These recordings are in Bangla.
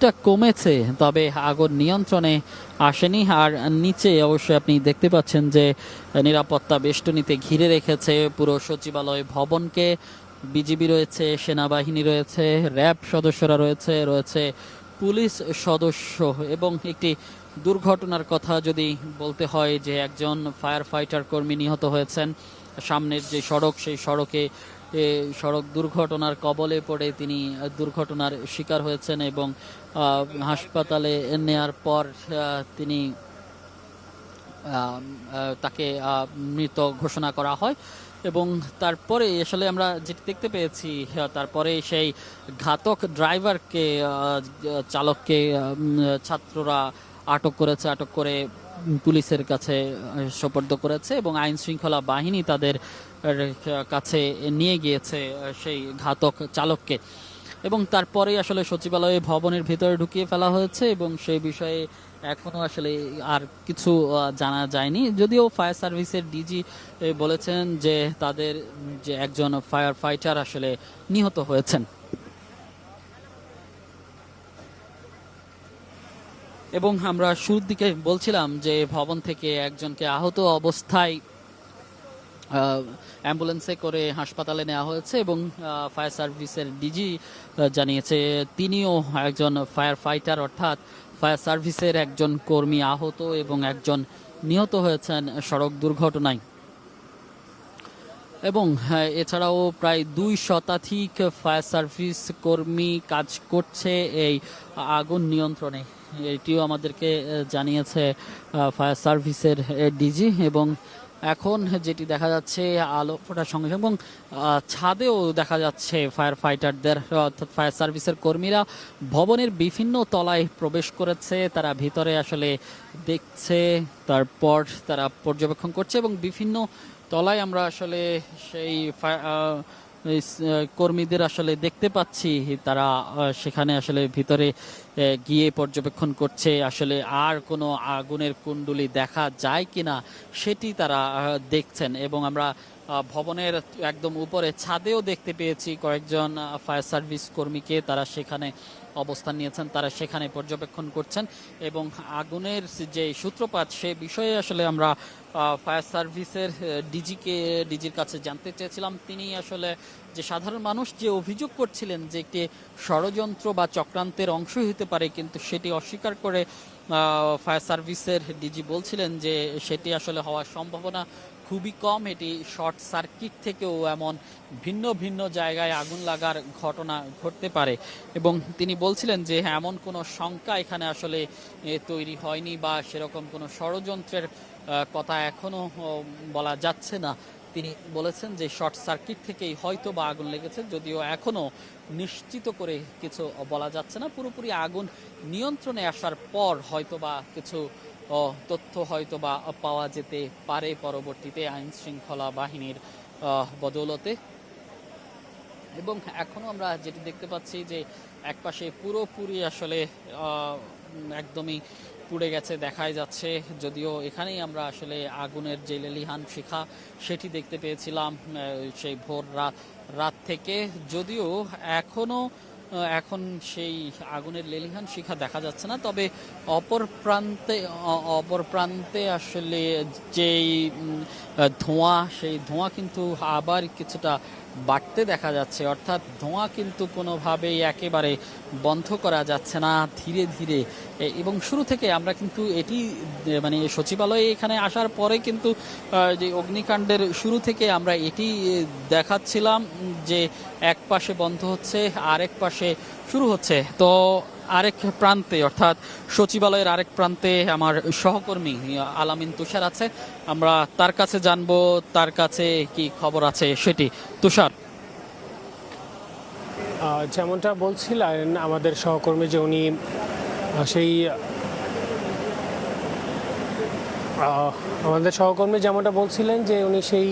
কিছুটা কমেছে, তবে আগুন নিয়ন্ত্রণে আসেনি। আর নিচে অবশ্যই আপনি দেখতে পাচ্ছেন যে নিরাপত্তা বেষ্টনীতে ঘিরে রেখেছে পুরো সচিবালয় ভবনকে। বিজিবি রয়েছে, সেনাবাহিনী রয়েছে, র্যাব সদস্যরা রয়েছে রয়েছে পুলিশ সদস্য। এবং একটি দুর্ঘটনার কথা যদি বলতে হয় যে একজন ফায়ার ফাইটার কর্মী নিহত হয়েছেন, সামনের যে সড়ক, সেই সড়কে সড়ক দুর্ঘটনার কবলে পড়ে তিনি দুর্ঘটনার শিকার হয়েছেন এবং হাসপাতালে নেয়ার পর তিনি তাকে মৃত ঘোষণা করা হয় এবং তারপরে আসলে আমরা যেটি দেখতে পেয়েছি তারপরে সেই ঘাতক ড্রাইভারকে চালককে ছাত্ররা আটক করেছে, আটক করে পুলিশের কাছে সোপর্দ করেছে এবং আইন শৃঙ্খলা বাহিনী তাদের কাছে নিয়ে গিয়েছে সেই ঘাতক চালককে। এবং তারপরে আসলে সচিবালয়ে ভবনের ভিতরে ঢুকিয়ে ফেলা হয়েছে এবং সেই বিষয়ে এখনও আসলে আর কিছু জানা যায়নি। যদিও ফায়ার সার্ভিসের ডিজি বলেছেন যে তাদের, যে একজন ফায়ার ফাইটার আসলে নিহত হয়েছেন। এবং আমরা শুরুর দিকে বলছিলাম যে ভবন থেকে একজনকে আহত অবস্থায় অ্যাম্বুলেন্সে করে হাসপাতালে নেওয়া হয়েছে এবং ফায়ার সার্ভিসের ডিজি জানিয়েছে তিনিও একজন ফায়ার ফাইটার, অর্থাৎ ফায়ার সার্ভিসের একজন কর্মী আহত এবং একজন নিহত হয়েছেন সড়ক দুর্ঘটনায়। এবং এছাড়াও প্রায় দুই শতাধিক ফায়ার সার্ভিস কর্মী কাজ করছে এই আগুন নিয়ন্ত্রণে। এটিও আমাদেরকে জানিয়েছে ফায়ার সার্ভিসের ডিজি এবং এখন যেটি দেখা যাচ্ছে, আলো ফোটার সঙ্গে এবং ছাদেও দেখা যাচ্ছে ফায়ার ফাইটারদের অর্থাৎ ফায়ার সার্ভিসের কর্মীরা ভবনের বিভিন্ন তলায় প্রবেশ করেছে। তারা ভিতরে আসলে দেখছে, তারপর তারা পর্যবেক্ষণ করছে এবং বিভিন্ন তলায় আমরা আসলে সেই কর্মীদের আসলে দেখতে পাচ্ছি। তারা সেখানে আসলে ভিতরে গিয়ে পর্যবেক্ষণ করছে, আসলে আর কোনো আগুনের কুণ্ডলি দেখা যায় কিনা সেটি তারা দেখছেন। এবং আমরা ভবনের একদম উপরে ছাদেও দেখতে পেয়েছি কয়েকজন ফায়ার সার্ভিস কর্মীকে তারা সেখানে অবস্থান নিয়েছেন, তারা সেখানে পর্যবেক্ষণ করছেন। এবং আগুনের যে সূত্রপাত সে বিষয়ে আসলে আমরা ফায়ার সার্ভিসের ডিজিকে, ডিজির কাছে জানতে চেয়েছিলাম। তিনি আসলে যে সাধারণ মানুষ যে অভিযোগ করছিলেন যে একটি ষড়যন্ত্র বা চক্রান্তের অংশ হতে পারে, কিন্তু সেটি অস্বীকার করে ফায়ার সার্ভিসের ডিজি বলছিলেন যে সেটি আসলে হওয়ার সম্ভাবনা খুবই কম। এটি শর্ট সার্কিট থেকেও এমন ভিন্ন ভিন্ন জায়গায় আগুন লাগার ঘটনা ঘটতে পারে। এবং তিনি বলছিলেন যে এমন কোনো শঙ্কা এখানে আসলে তৈরি হয়নি বা সেরকম কোনো ষড়যন্ত্রের কথা এখনও বলা যাচ্ছে না। তিনি বলেছেন যে শর্ট সার্কিট থেকেই হয়তো বা আগুন লেগেছে, যদিও এখনও নিশ্চিত করে কিছু বলা যাচ্ছে না। পুরোপুরি আগুন নিয়ন্ত্রণে আসার পর হয়তো বা কিছু তথ্য হয়তো বা পাওয়া যেতে পারে পরবর্তীতে আইন শৃঙ্খলা বাহিনীর বদৌলতে। এবং এখনও আমরা যেটি দেখতে পাচ্ছি যে একপাশে পুরোপুরি আসলে একদমই পুড়ে গেছে, দেখাই যাচ্ছে। যদিও এখানেই আমরা আসলে আগুনের যে লেলিহান শিখা, সেটি দেখতে পেয়েছিলাম সেই ভোর রাত রাত থেকে। যদিও এখনও এখন সেই আগুনের লেলিহান শিখা দেখা যাচ্ছে না, তবে অপর প্রান্তে অপর প্রান্তে আসলে যেই ধোঁয়া, সেই ধোঁয়া কিন্তু আবার কিছুটা বাড়তে দেখা যাচ্ছে। অর্থাৎ ধোঁয়া কিন্তু কোনোভাবেই একেবারে বন্ধ করা যাচ্ছে না ধীরে ধীরে। এবং শুরু থেকে আমরা কিন্তু এটি মানে সচিবালয়ে এখানে আসার পরে কিন্তু যে অগ্নিকাণ্ডের শুরু থেকে আমরা এটি দেখাচ্ছিলাম যে এক পাশে বন্ধ হচ্ছে, আরেক পাশে শুরু হচ্ছে। তো আরেক প্রান্তে, অর্থাৎ সচিবালয়ের আরেক প্রান্তে আমার সহকর্মী আলামিন তুষার আছে। আমরা তার কাছে জানব, তার কাছে কি খবর আছে সেটি। তুষার। যেমনটা বলছিলেন আমাদের সহকর্মী যে উনি সেই আমাদের সহকর্মী যেমনটা বলছিলেন যে উনি সেই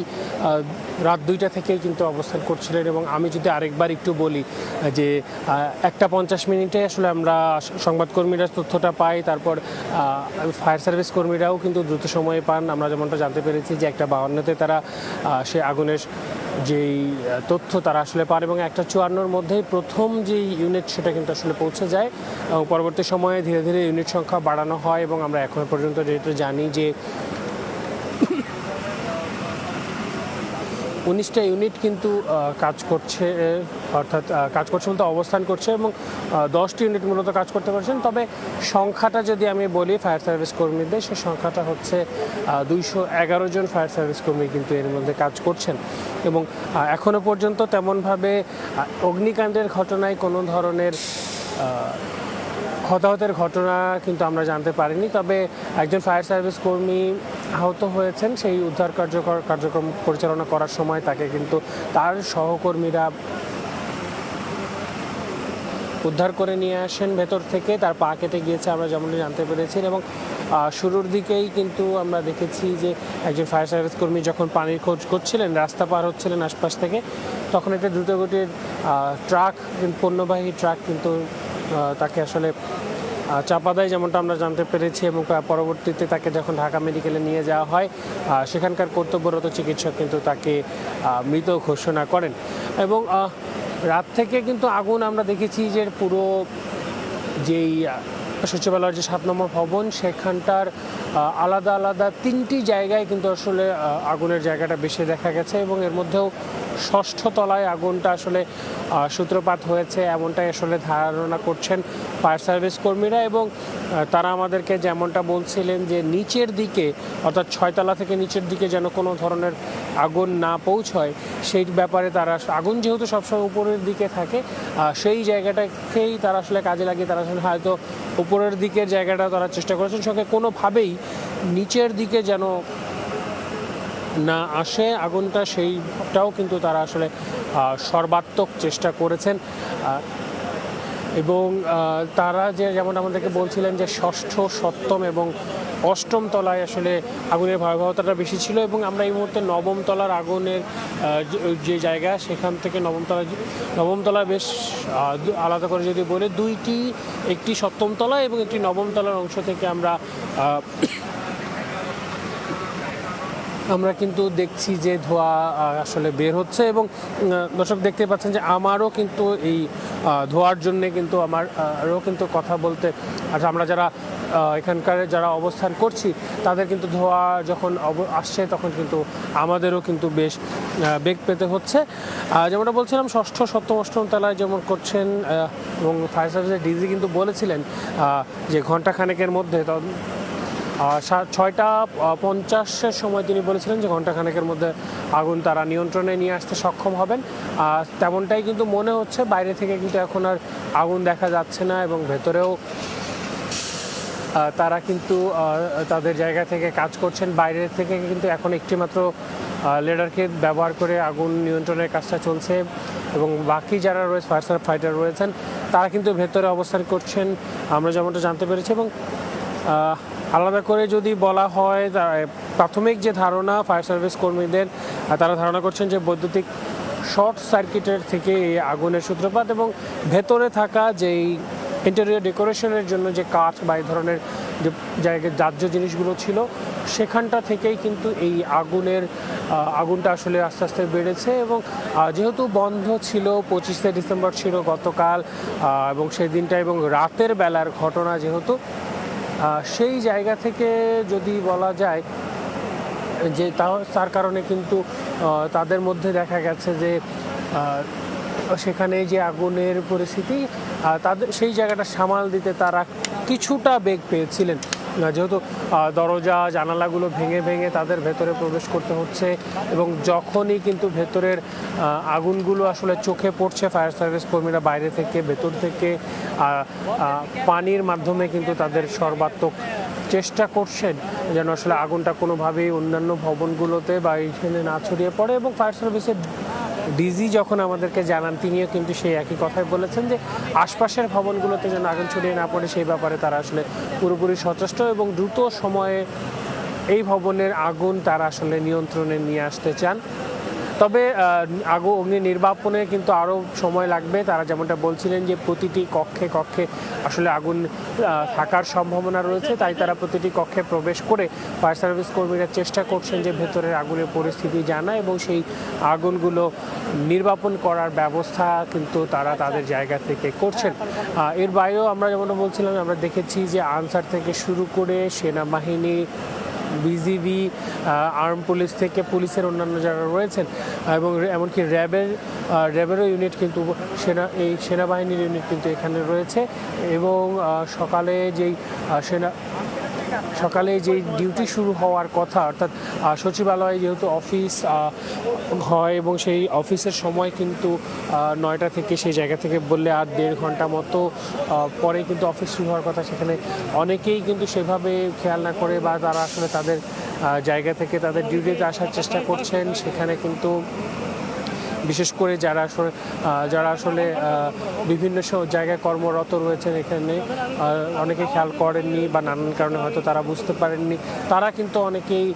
রাত দুইটা থেকেই কিন্তু অবস্থান করছিলেন এবং আমি যদি আরেকবার একটু বলি যে একটা পঞ্চাশ মিনিটে আসলে আমরা সংবাদকর্মীরা তথ্যটা পাই, তারপর ফায়ার সার্ভিস কর্মীরাও কিন্তু দ্রুত সময়ে পান। আমরা যেমনটা জানতে পেরেছি যে একটা বাহান্নতে তারা সে আগুনের যেই তথ্য তারা আসলে পান এবং একটা চুয়ান্নর মধ্যেই প্রথম যে ইউনিট সেটা কিন্তু আসলে পৌঁছে যায়। এবং পরবর্তী সময়ে ধীরে ধীরে ইউনিট সংখ্যা বাড়ানো হয় এবং আমরা এখনও পর্যন্ত যেহেতু জানি যে উনিশটা ইউনিট কিন্তু কাজ করছে অর্থাৎ কাজ করছে বলতে অবস্থান করছে এবং দশটি ইউনিট মূলত কাজ করতে পারছেন। তবে সংখ্যাটা যদি আমি বলি ফায়ার সার্ভিস কর্মীদের সেই সংখ্যাটা হচ্ছে দুইশো এগারো জন ফায়ার সার্ভিস কর্মী কিন্তু এর মধ্যে কাজ করছেন। এবং আহ, এখনও পর্যন্ত তেমনভাবে অগ্নিকাণ্ডের ঘটনায় কোনো ধরনের হতাহতের ঘটনা কিন্তু আমরা জানতে পারিনি। তবে একজন ফায়ার সার্ভিস কর্মী আহত হয়েছেন, সেই উদ্ধার কার্যকর কার্যক্রম পরিচালনা করার সময় তাকে কিন্তু তার সহকর্মীরা উদ্ধার করে নিয়ে আসেন ভেতর থেকে। তার পা কেটে গিয়েছে আমরা যেমনটি জানতে পেরেছি এবং শুরুর দিকেই কিন্তু আমরা দেখেছি যে একজন ফায়ার সার্ভিস কর্মী যখন পানির খোঁজ করছিলেন, রাস্তা পার হচ্ছিলেন আশপাশ থেকে, তখন একটা দ্রুতগতির ট্রাক, পণ্যবাহী ট্রাক কিন্তু তাকে আসলে চাপা দেয় যেমনটা আমরা জানতে পেরেছি এবং পরবর্তীতে তাকে যখন ঢাকা মেডিকেলে নিয়ে যাওয়া হয় সেখানকার কর্তব্যরত চিকিৎসক কিন্তু তাকে মৃত ঘোষণা করেন। এবং রাত থেকে কিন্তু আগুন আমরা দেখেছি যে পুরো যেই সচিবালয়ের যে সাত নম্বর ভবন, সেখানটার আলাদা আলাদা তিনটি জায়গায় কিন্তু আসলে আগুনের জায়গাটা বেশি দেখা গেছে এবং এর মধ্যেও ষষ্ঠ তলায় আগুনটা আসলে সূত্রপাত হয়েছে, এমনটাই আসলে ধারণা করছেন ফায়ার সার্ভিস কর্মীরা এবং তারা আমাদেরকে যেমনটা বলছিলেন যে নিচের দিকে, অর্থাৎ ছয়তলা থেকে নিচের দিকে যেন কোনো ধরনের আগুন না পৌঁছয়, সেই ব্যাপারে তারা আগুন যেহেতু সবসময় উপরের দিকে থাকে সেই জায়গাটাকেই তারা আসলে কাজে লাগিয়ে তারা আসলে হয়তো উপরের দিকের জায়গাটা তারা চেষ্টা করেছেন, সঙ্গে কোনোভাবেই নিচের দিকে যেন না আসে। আগুনটা সেইটাও কিন্তু তারা আসলে সর্বাত্মক চেষ্টা করেছেন। এবং তারা যে যেমন আমাদেরকে বলছিলেন যে ষষ্ঠ, সপ্তম এবং অষ্টম তলায় আসলে আগুনের ভয়াবহতাটা বেশি ছিল এবং আমরা এই মুহূর্তে নবম তলার আগুনের যে- জায়গা, সেখান থেকে নবম তলা নবম তলা বেশ আলাদা করে যদি বলে, দুইটি, একটি সপ্তম তলা এবং একটি নবম তলার অংশ থেকে আমরা আমরা কিন্তু দেখছি যে ধোঁয়া আসলে বের হচ্ছে এবং দর্শক দেখতে পাচ্ছেন যে আমারও কিন্তু এই ধোঁয়ার জন্য কিন্তু আমার, আরও কিন্তু কথা বলতে আচ্ছা আমরা যারা এখানকার যারা অবস্থান করছি, তাদের কিন্তু ধোঁয়া যখন আসছে তখন কিন্তু আমাদেরও কিন্তু বেশ বেগ পেতে হচ্ছে। যেমনটা বলছিলাম, ষষ্ঠ, সপ্তম, অষ্টম তলায় যেমন করছেন এবং ফায়ার সার্ভিসের ডিজি কিন্তু বলেছিলেন যে ঘণ্টা খানেকের মধ্যে ছয়টা পঞ্চাশের সময় তিনি বলেছিলেন যে ঘন্টাখানেকের মধ্যে আগুন তারা নিয়ন্ত্রণে নিয়ে আসতে সক্ষম হবেন। তেমনটাই কিন্তু মনে হচ্ছে বাইরে থেকে কিন্তু এখন আর আগুন দেখা যাচ্ছে না এবং ভেতরেও তারা কিন্তু তাদের জায়গা থেকে কাজ করছেন। বাইরে থেকে কিন্তু এখন একটিমাত্র লেডারকে ব্যবহার করে আগুন নিয়ন্ত্রণের কাজটা চলছে এবং বাকি যারা রয়েছে, ফায়ার ফাইটার রয়েছেন, তারা কিন্তু ভেতরে অবস্থান করছেন। আমরা যেমনটা জানতে পেরেছি এবং আলাদা করে যদি বলা হয় প্রাথমিক যে ধারণা ফায়ার সার্ভিস কর্মীদের তারা ধারণা করছেন যে বৈদ্যুতিক শর্ট সার্কিটের থেকে এই আগুনের সূত্রপাত এবং ভেতরে থাকা যেই ইন্টেরিয়র ডেকোরেশনের জন্য যে কাঠ বা এই ধরনের যে জায়গায় দাহ্য জিনিসগুলো ছিল, সেখানটা থেকেই কিন্তু এই আগুনের আগুনটা আসলে আস্তে আস্তে বেড়েছে এবং যেহেতু বন্ধ ছিল, পঁচিশে ডিসেম্বর ছিল গতকাল এবং সেই দিনটা এবং রাতের বেলার ঘটনা যেহেতু সেই জায়গা থেকে যদি বলা যায়, যে তার কারণে কিন্তু তাদের মধ্যে দেখা গেছে যে সেখানে যে আগুনের পরিস্থিতি তাদের, সেই জায়গাটা সামাল দিতে তারা কিছুটা বেগ পেয়েছিলেন। যেহেতু দরজা, জানালাগুলো ভেঙে ভেঙে তাদের ভেতরে প্রবেশ করতে হচ্ছে এবং যখনই কিন্তু ভেতরের আগুনগুলো আসলে চোখে পড়ছে, ফায়ার সার্ভিস কর্মীরা বাইরে থেকে, ভেতর থেকে পানির মাধ্যমে কিন্তু তাদের সর্বাত্মক চেষ্টা করছেন যেন আসলে আগুনটা কোনোভাবেই অন্যান্য ভবনগুলোতে বা এইখানে না ছড়িয়ে পড়ে এবং ফায়ার সার্ভিসের ডিজি যখন আমাদেরকে জানান, তিনিও কিন্তু সেই একই কথাই বলেছেন যে আশপাশের ভবনগুলোতে যেন আগুন ছড়িয়ে না পড়ে, সেই ব্যাপারে তারা আসলে পুরোপুরি সচেষ্ট এবং দ্রুত সময়ে এই ভবনের আগুন তারা আসলে নিয়ন্ত্রণে নিয়ে আসতে চান। তবে আগু অগ্নি নির্বাপনে কিন্তু আরও সময় লাগবে। তারা যেমনটা বলছিলেন যে প্রতিটি কক্ষে কক্ষে আসলে আগুন থাকার সম্ভাবনা রয়েছে। তাই তারা প্রতিটি কক্ষে প্রবেশ করে ফায়ার সার্ভিস কর্মীরা চেষ্টা করছেন যে ভেতরের আগুনের পরিস্থিতি জানা এবং সেই আগুনগুলো নির্বাপন করার ব্যবস্থা কিন্তু তারা তাদের জায়গা থেকে করছেন। এর বাইরেও আমরা যেমন বলছিলাম, আমরা দেখেছি যে আনসার থেকে শুরু করে সেনাবাহিনী বিজিবি আর্ম পুলিশ থেকে পুলিশের অন্যান্য যারা রয়েছেন, এবং এমনকি র্যাবের র্যাবেরও ইউনিট কিন্তু সেনা, এই সেনাবাহিনীর ইউনিট কিন্তু এখানে রয়েছে। এবং সকালে যেই সেনা সকালে যে ডিউটি শুরু হওয়ার কথা, অর্থাৎ সচিবালয়ে যেহেতু অফিস হয় এবং সেই অফিসের সময় কিন্তু নয়টা থেকে সেই জায়গা থেকে বললে আর দেড় ঘণ্টা মতো পরে কিন্তু অফিস শুরু হওয়ার কথা। সেখানে অনেকেই কিন্তু সেভাবে খেয়াল না করে বা তারা আসলে তাদের জায়গা থেকে তাদের ডিউটিতে আসার চেষ্টা করছেন। সেখানে কিন্তু বিশেষ করে যারা আসলে যারা আসলে বিভিন্ন জায়গায় কর্মরত রয়েছেন এখানে অনেকে খেয়াল করেননি বা নানান কারণে হয়তো তারা বুঝতে পারেননি। তারা কিন্তু অনেকেই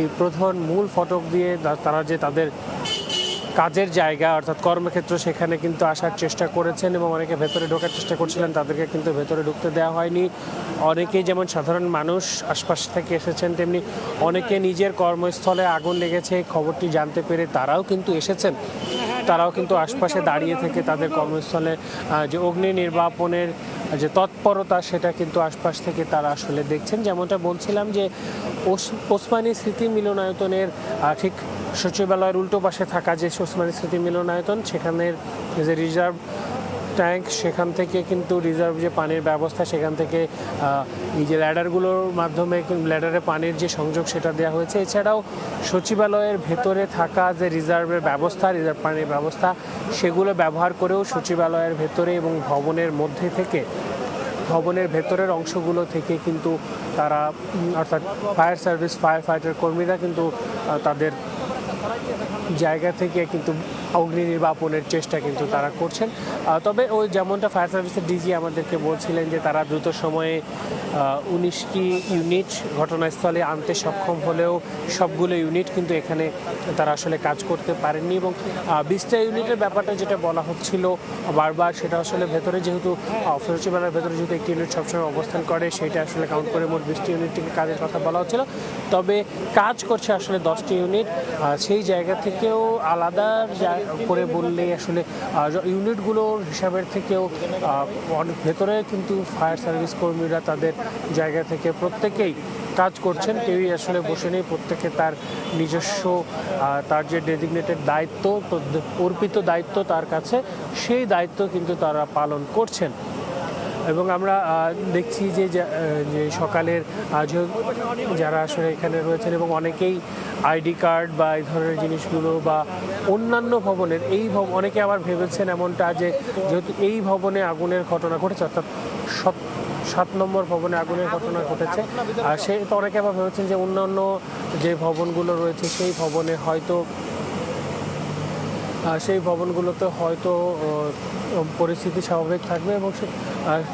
এই প্রধান মূল ফটক দিয়ে তারা যে তাদের কাজের জায়গা, অর্থাৎ কর্মক্ষেত্র সেখানে কিন্তু আসার চেষ্টা করেছেন এবং অনেকে ভেতরে ঢোকার চেষ্টা করছিলেন, তাদেরকে কিন্তু ভেতরে ঢুকতে দেওয়া হয়নি। অনেকেই যেমন সাধারণ মানুষ আশপাশ থেকে এসেছেন, তেমনি অনেকে নিজের কর্মস্থলে আগুন লেগেছে, খবরটি জানতে পেরে তারাও কিন্তু এসেছেন। তারাও কিন্তু আশপাশে দাঁড়িয়ে থেকে তাদের কর্মস্থলে যে অগ্নি নির্বাপনের যে তৎপরতা সেটা কিন্তু আশপাশ থেকে তারা আসলে দেখছেন। যেমনটা বলছিলাম যে ওস- ওসমানী স্মৃতি মিলনায়তনের ঠিক সচিবালয়ের উল্টো পাশে থাকা যে ওসমানি স্মৃতি মিলনায়তন, সেখানের যে রিজার্ভ ট্যাঙ্ক, সেখান থেকে কিন্তু রিজার্ভ যে পানির ব্যবস্থা, সেখান থেকে এই যে ল্যাডারগুলোর মাধ্যমে ল্যাডারে পানির যে সংযোগ সেটা দেওয়া হয়েছে। এছাড়াও সচিবালয়ের ভেতরে থাকা যে রিজার্ভের ব্যবস্থা, রিজার্ভ পানির ব্যবস্থা, সেগুলো ব্যবহার করেও সচিবালয়ের ভেতরে এবং ভবনের মধ্যে থেকে, ভবনের ভেতরের অংশগুলো থেকে কিন্তু তারা অর্থাৎ ফায়ার সার্ভিস, ফায়ার ফাইটার কর্মীরা কিন্তু তাদের জায়গা থেকে কিন্তু অগ্নি নির্বাপনের চেষ্টা কিন্তু তারা করছেন। তবে ওই যেমনটা ফায়ার সার্ভিসের ডিজি আমাদেরকে বলছিলেন যে তারা দ্রুত সময়ে উনিশটি ইউনিট ঘটনাস্থলে আনতে সক্ষম হলেও সবগুলো ইউনিট কিন্তু এখানে তারা আসলে কাজ করতে পারেননি এবং বিশটা ইউনিটের ব্যাপারটা যেটা বলা হচ্ছিল বারবার সেটা আসলে ভেতরে যেহেতু সচিবালয়ের ভেতরে যেহেতু একটি ইউনিট সবসময় অবস্থান করে সেটা আসলে কাউন্ট করে মোট বিশটি ইউনিট থেকে কাজের কথা বলা হচ্ছিল। তবে কাজ করছে আসলে দশটি ইউনিট আহ, সেই জায়গা থেকেও আলাদা করে বললে আসলে ইউনিটগুলোর হিসাবের থেকেও অনেক ভেতরে কিন্তু ফায়ার সার্ভিস কর্মীরা তাদের জায়গা থেকে প্রত্যেকেই কাজ করছেন। কেউই আসলে বসে নেই, প্রত্যেকে তার নিজস্ব তার যে ডেজিগনেটেড দায়িত্ব অর্পিত দায়িত্ব তার কাছে, সেই দায়িত্ব কিন্তু তারা পালন করছেন। এবং আমরা দেখছি যে, যা- সকালের আজ যারা আসলে এখানে রয়েছেন এবং অনেকেই আইডি কার্ড বা এই ধরনের জিনিসগুলো বা অন্যান্য ভবনের, এই অনেকে আবার ভেবেছেন এমনটা যে, যেহেতু এই ভবনে আগুনের ঘটনা ঘটেছে, অর্থাৎ সব, সাত নম্বর ভবনে আগুনের ঘটনা ঘটেছে, আর সে, তো অনেকে আবার ভেবেছেন যে অন্যান্য যে ভবনগুলো রয়েছে, সেই ভবনে হয়তো সেই ভবনগুলোতে হয়তো পরিস্থিতি স্বাভাবিক থাকবে এবং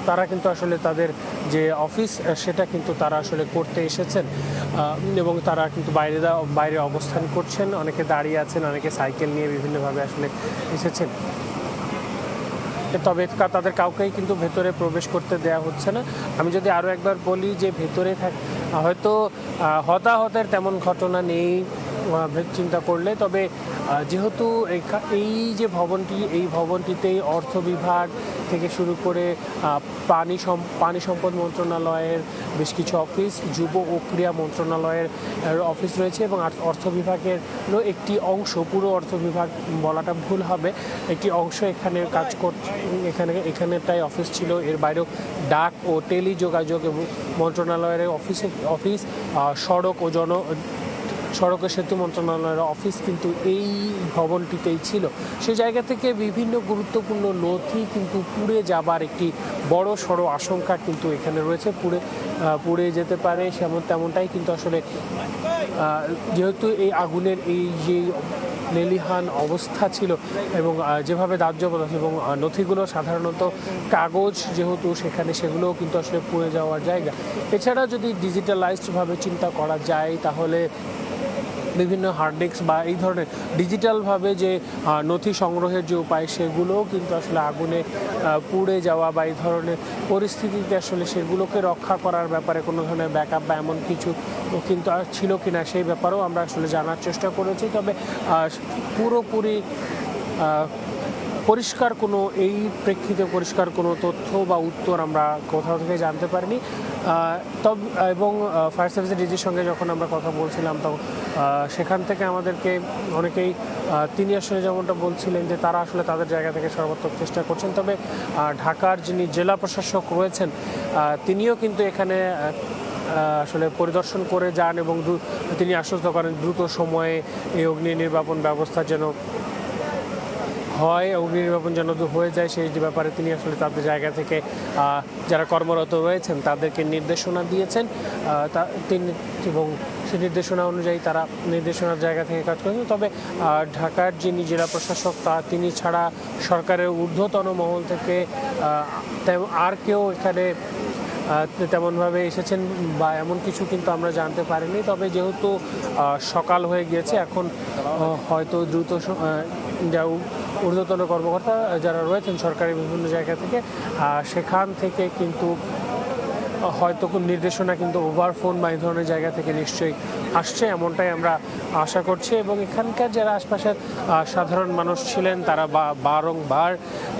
তারা কিন্তু আসলে তাদের যে অফিস সেটা কিন্তু তারা আসলে করতে এসেছেন। এবং তারা কিন্তু বাইরে বাইরে অবস্থান করছেন। অনেকে দাঁড়িয়ে আছেন, অনেকে সাইকেল নিয়ে বিভিন্নভাবে আসলে এসেছেন। তবে তাদের কাউকেই কিন্তু ভেতরে প্রবেশ করতে দেয়া হচ্ছে না। আমি যদি আরও একবার বলি যে ভেতরে থাক, হয়তো হতাহতের তেমন ঘটনা নেই। চিন্তা করলে। তবে যেহেতু এই যে ভবনটি, এই ভবনটিতেই অর্থ বিভাগ থেকে শুরু করে পানি পানি সম্পদ মন্ত্রণালয়ের বেশ কিছু অফিস, যুব ও ক্রীড়া মন্ত্রণালয়ের অফিস রয়েছে এবং অর্থ বিভাগের একটি অংশ, পুরো অর্থ বিভাগ বলাটা ভুল হবে, একটি অংশ এখানে কাজ কর, এখানে এখানেটাই অফিস ছিল। এর বাইরেও ডাক ও টেলিযোগাযোগ এবং মন্ত্রণালয়ের অফিসে, অফিস সড়ক ও জন সড়ক সেতু মন্ত্রণালয়ের অফিস কিন্তু এই ভবনটিতেই ছিল। সেই জায়গা থেকে বিভিন্ন গুরুত্বপূর্ণ নথি কিন্তু পুড়ে যাবার একটি বড় সড়ো আশঙ্কা কিন্তু এখানে রয়েছে। পুড়ে পুড়ে যেতে পারে সেমন তেমনটাই কিন্তু আসলে যেহেতু এই আগুনের এই যে লেলিহান অবস্থা ছিল এবং যেভাবে দাহ্য পদার্থ এবং নথিগুলো সাধারণত কাগজ যেহেতু সেখানে সেগুলোও কিন্তু আসলে পুড়ে যাওয়ার জায়গা। এছাড়া যদি ডিজিটালাইজডভাবে চিন্তা করা যায় তাহলে বিভিন্ন হার্ড ডিস্ক বা এই ধরনের ডিজিটালভাবে যে নথি সংগ্রহের যে উপায়, সেগুলোও কিন্তু আসলে আগুনে পুড়ে যাওয়া বা এই ধরনের পরিস্থিতিতে আসলে সেগুলোকে রক্ষা করার ব্যাপারে কোনো ধরনের ব্যাকআপ বা এমন কিছু কিন্তু আর ছিল কি না সেই ব্যাপারেও আমরা আসলে জানার চেষ্টা করেছি। তবে পুরোপুরি পরিষ্কার কোনো, এই প্রেক্ষিতে পরিষ্কার কোনো তথ্য বা উত্তর আমরা কোথাও থেকে জানতে পারিনি। তব, এবং ফায়ার সার্ভিসের ডিজির সঙ্গে যখন আমরা কথা বলছিলাম, তখন সেখান থেকে আমাদেরকে অনেকেই তিনি আসলে যেমনটা বলছিলেন যে তারা আসলে তাদের জায়গা থেকে সর্বাত্মক চেষ্টা করছেন। তবে ঢাকার যিনি জেলা প্রশাসক রয়েছেন তিনিও কিন্তু এখানে আসলে পরিদর্শন করে যান এবং তিনি আশ্বস্ত করেন দ্রুত সময়ে এই অগ্নি নির্বাপন ব্যবস্থা যেন হয় অগ্নি নির্বাপন যেন হয়ে যায়, সেই যে ব্যাপারে তিনি আসলে তাদের জায়গা থেকে যারা কর্মরত রয়েছেন, তাদেরকে নির্দেশনা দিয়েছেন। তিনি এবং সেই নির্দেশনা অনুযায়ী তারা নির্দেশনার জায়গা থেকে কাজ করেছেন। তবে ঢাকার যিনি জেলা প্রশাসক, তা তিনি ছাড়া সরকারের ঊর্ধ্বতন মহল থেকে আর কেউ এখানে তেমনভাবে এসেছেন বা এমন কিছু কিন্তু আমরা জানতে পারিনি। তবে যেহেতু সকাল হয়ে গিয়েছে, এখন হয়তো দ্রুত যা ঊর্ধ্বতন কর্মকর্তা যারা রয়েছেন সরকারি বিভিন্ন জায়গা থেকে সেখান থেকে কিন্তু হয়তো কোন নির্দেশনা কিন্তু ওভার ফোন বা এই ধরনের জায়গা থেকে নিশ্চয়ই আসছে, এমনটাই আমরা আশা করছি। এবং এখানকার যারা আশপাশের সাধারণ মানুষ ছিলেন, তারা বা বারংবার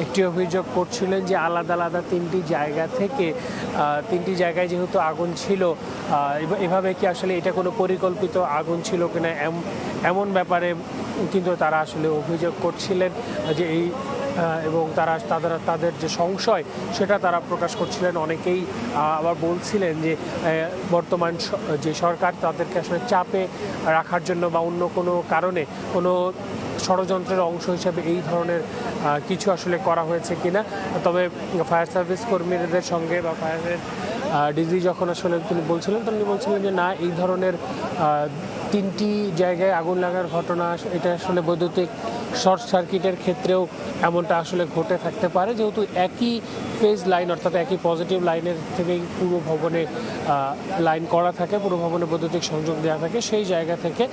একটি অভিযোগ করছিলেন যে আলাদা আলাদা তিনটি জায়গা থেকে তিনটি জায়গায় যেহেতু আগুন ছিল এভাবে কি আসলে এটা কোনো পরিকল্পিত আগুন ছিল কিনা, এম- এমন ব্যাপারে কিন্তু তারা আসলে অভিযোগ করছিলেন যে এই এবং তারা, তাদের তাদের যে সংশয়, সেটা তারা প্রকাশ করছিলেন। অনেকেই আবার বলছিলেন যে বর্তমান যে সরকার তাদেরকে আসলে চাপে রাখার জন্য বা অন্য কোনো কারণে কোনো ষড়যন্ত্রের অংশ হিসেবে এই ধরনের কিছু আসলে করা হয়েছে কিনা। তবে ফায়ার সার্ভিস কর্মীদের সঙ্গে বা ফায়ারের ডিজি যখন আসলে তিনি বলছিলেন তিনি বলছিলেন যে, না, এই ধরনের তিনটি জায়গায় আগুন লাগার ঘটনা, এটা আসলে বৈদ্যুতিক শর্ট সার্কিটের ক্ষেত্রেও এমনটা আসলে ঘটে থাকতে পারে। যেহেতু একই ফেজ লাইন অর্থাৎ একই পজিটিভ লাইনের থেকেই পুরো ভবনে লাইন করা থাকে, পুরো ভবনে বৈদ্যুতিক সংযোগ দেওয়া থাকে। সেই জায়গা থেকে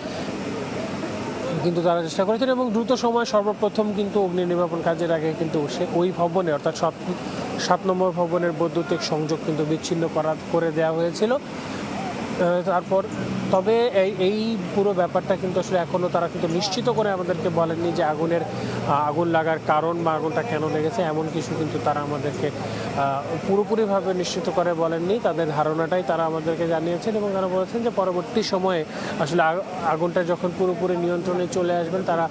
কিন্তু তারা চেষ্টা করেছেন এবং দ্রুত সময় সর্বপ্রথম কিন্তু অগ্নি নির্বাপন কাজের আগে কিন্তু সে ওই ভবনে, অর্থাৎ সাত সাত নম্বর ভবনের বৈদ্যুতিক সংযোগ কিন্তু বিচ্ছিন্ন করা, করে দেওয়া হয়েছিল। তারপর তবে এই এই পুরো ব্যাপারটা কিন্তু আসলে এখনও তারা কিন্তু নিশ্চিত করে আমাদেরকে বলেননি যে আগুনের আগুন লাগার কারণ বা আগুনটা কেন লেগেছে, এমন কিছু কিন্তু তারা আমাদেরকে পুরোপুরিভাবে নিশ্চিত করে বলেননি। তাদের ধারণাটাই তারা আমাদেরকে জানিয়েছেন এবং তারা বলেছেন যে পরবর্তী সময়ে আসলে আগুনটা যখন পুরোপুরি নিয়ন্ত্রণে চলে আসবেন তারা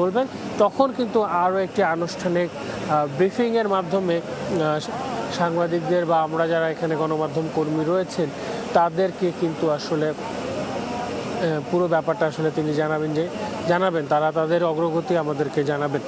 বলবেন। তখন কিন্তু আরও একটি আনুষ্ঠানিক ব্রিফিংয়ের মাধ্যমে সাংবাদিকদের বা আমরা যারা এখানে গণমাধ্যম কর্মী রয়েছেন, তাদেরকে কিন্তু আসলে পুরো ব্যাপারটা আসলে তিনি জানাবেন যে জানাবেন তারা তাদের অগ্রগতি আমাদেরকে জানাবেন।